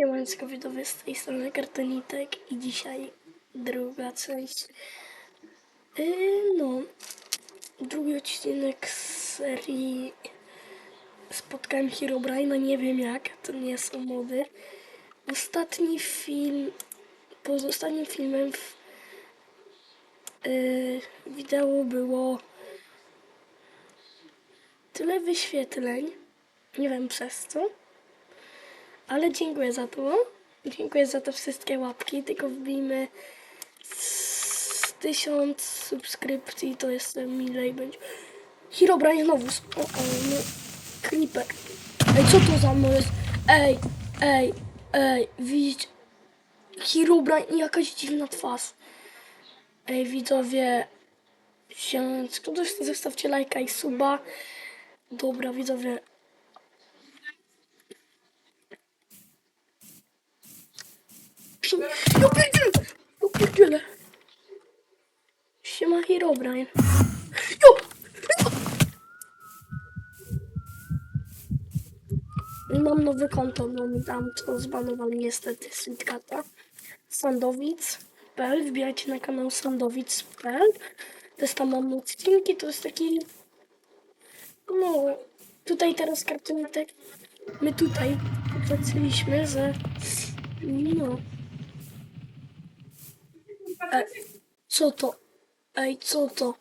Siemaneczko widzowie z tej strony Kartonitek i dzisiaj druga część. Yy, no, drugi odcinek z serii Spotkałem Herobrine'a, nie wiem jak, to nie są mody. Ostatni film, poza filmem w yy, wideo było tyle wyświetleń, nie wiem przez co. Ale dziękuję za to. Dziękuję za te wszystkie łapki. Tylko wbijmy z tysiąc subskrypcji, to jest mile i będzie. Herobrine znowu. O, o, no. Creeper. Ej, co to za mną jest? Ej, ej, ej, widzicie? Herobrine i jakaś dziwna twarz. Ej, widzowie. Siemeczko, zostawcie lajka i suba. Dobra, widzowie. Ja pierdzielę! Ja pierdzielę! Siema Herobrine. Jo! Mam nowe konto, bo mi tam to zbanował niestety Sweetcata. Sandowic.pl Wbijajcie na kanał Sandowic.pl Też tam mam odcinki, to jest taki... No, tutaj teraz kartonitek. My tutaj patrzyliśmy, że... No... Co to? Ej, co to?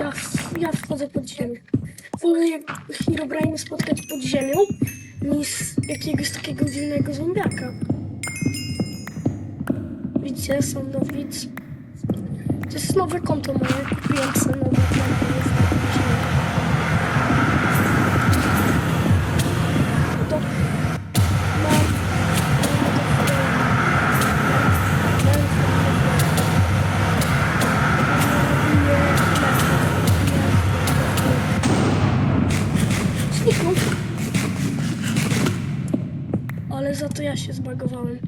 Ja, ja wchodzę pod ziemię. Wolę jak Herobrine spotkać pod ziemią niż jakiegoś takiego dziwnego zombiaka. Widzicie, są nowic. To jest nowe konto moje. Kupiłem sobie nowe konto. To ja się zbagowałem.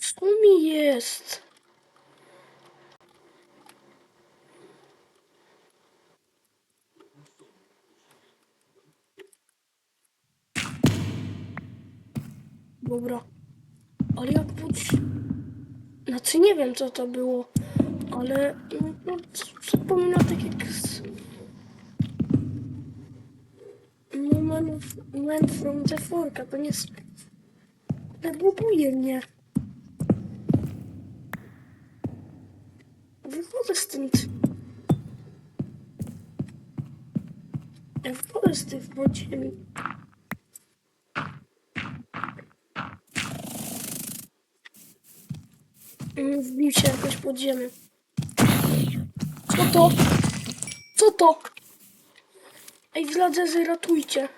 Co mi jest? Dobra. Ale jak pod... Znaczy nie wiem co to było, ale no, no, przypomina tak jak z... No, man, man from the forka, to nie jest... Deblokuje mnie. Wychodzę stąd. Ja wychodzę z tych podziemi. Mm, Wbił się jakoś pod ziemię. Co to? Co to? Ej, wladzezy, ratujcie.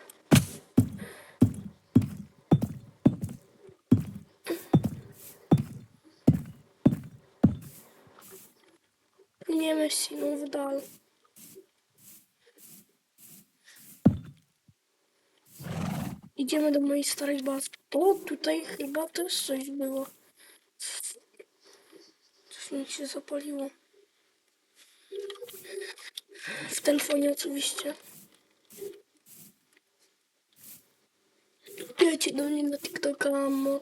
Płyniemy siną w dal. Idziemy do mojej starej bazy. O, tutaj chyba też coś było. Coś mi się zapaliło. W telefonie oczywiście. Wbijajcie do mnie na TikToka, mo...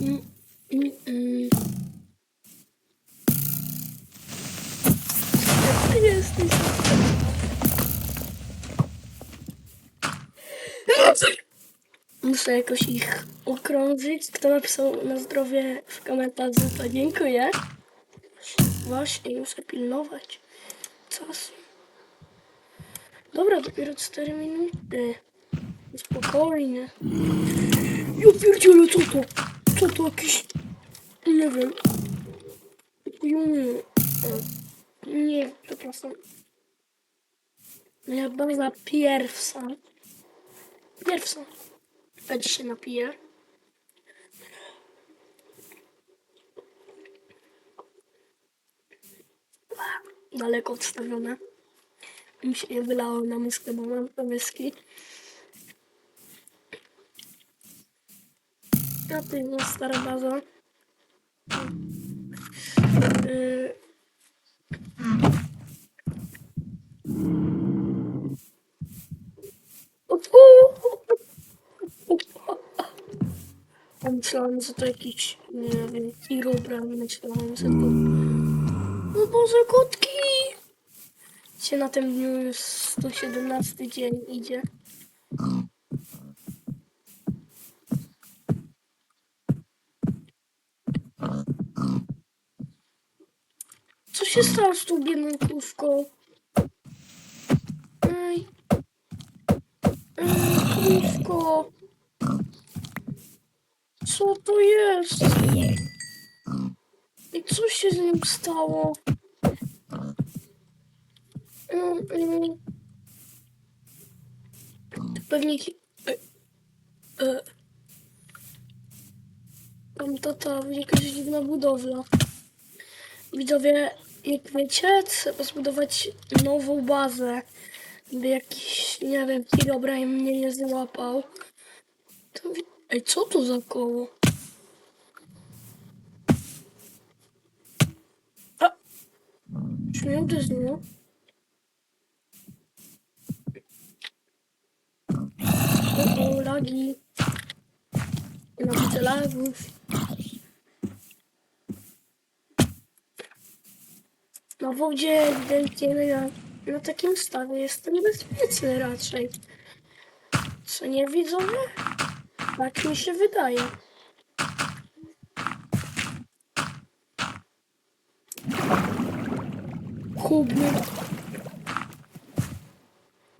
Mm, mm, mm. Jesteś. Muszę jakoś ich okrążyć. Kto napisał na zdrowie w komentarzu, to dziękuję. Właśnie, muszę pilnować czasu. Dobra, dopiero 4 minuty. Spokojnie. Ja pierdzielę, co to? Co to jakiś... Nie wiem. Nie, przepraszam. Moja baza pierwsza. Pierwsza. Będzie się napiję. daleko odstawione. Mi się je wylało na miskę, bo mam powiski. A to jest stara baza. Yy. Myślałem, że to jakiś, nie wiem, Irobran, myślałem, że to... No Boże, kotki! Na tym dniu już 117 dzień idzie. Co się stało z tą biedną krówką? Ej. Co to jest? I co się z nim stało? To chi- E, e. Tam tata, jakaś dziwna budowla. Widzowie, jak wiecie, trzeba zbudować nową bazę. By jakiś, nie wiem, Herobrine mnie nie złapał. To... Ej, co to za koło? A! Czy mnie uderzyło? Lagi. Nienawidzę lagów. Na wodzie ewidentnie na, na takim stawie jest to niebezpieczny raczej. Co nie widzowie? Tak mi się wydaje. Kubny.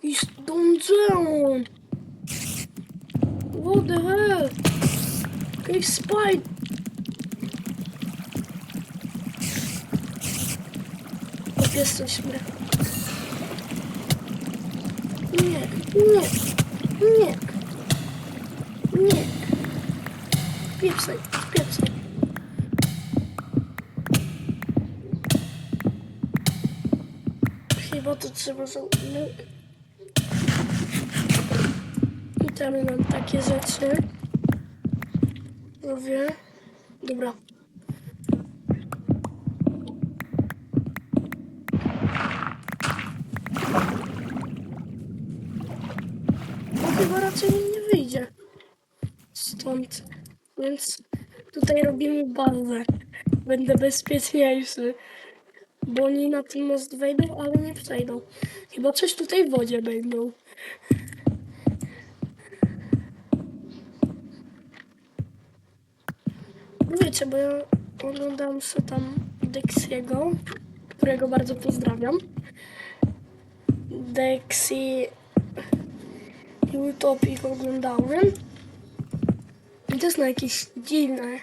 Jakiś dungeon. What the hell? Jakiś spider. Jak jesteśmy? Nie, nie, nie, nie. Piepsaj, piepsaj. Chyba to trzeba za... I tam mam takie rzeczy. Mówię. Dobra. Chyba raczej nie wyjdzie. Stąd. Więc tutaj robimy bazę. Będę bezpieczniejszy. Bo oni na ten most wejdą, ale nie przejdą. Chyba coś tutaj w wodzie będą. Wiecie, bo ja oglądam sobie tam Dexiego, którego bardzo pozdrawiam. Dexi i Utopik oglądałem. I to jest na jakieś dziwne.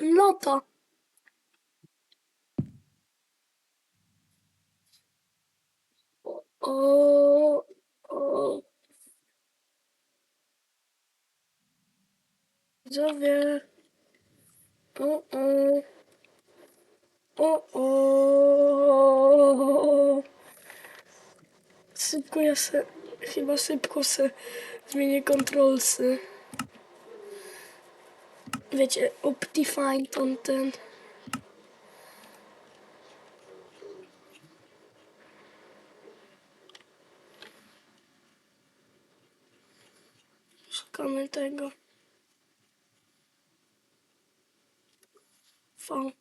Lata. O, o. Widzowie. O, o. O, o. Szybko ja se, chyba szybko se zmienię kontrolsy. Wiecie, Optifine ten, ten. Szukamy tego. V.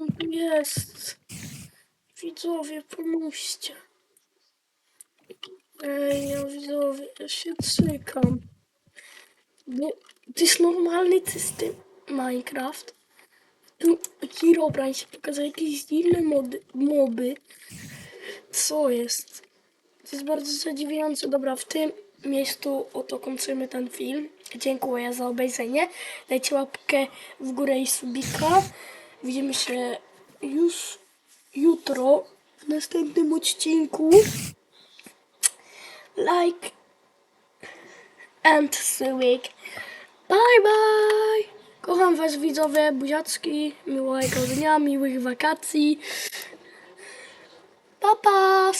On jest. Widzowie, pomóżcie. Ej, ja widzowie, ja się cykam. Bo to jest normalny system Minecraft. Tu Herobrine się pokazał jakieś dziwne mody, moby. Co jest? To jest bardzo zadziwiające. Dobra, w tym miejscu oto kończymy ten film. Dziękuję za obejrzenie. Dajcie łapkę w górę i subika. Widzimy się już jutro w następnym odcinku. Like and subik. Bye bye! Kocham was widzowie, buziaczki, miłego dnia, miłych wakacji. Pa, pa!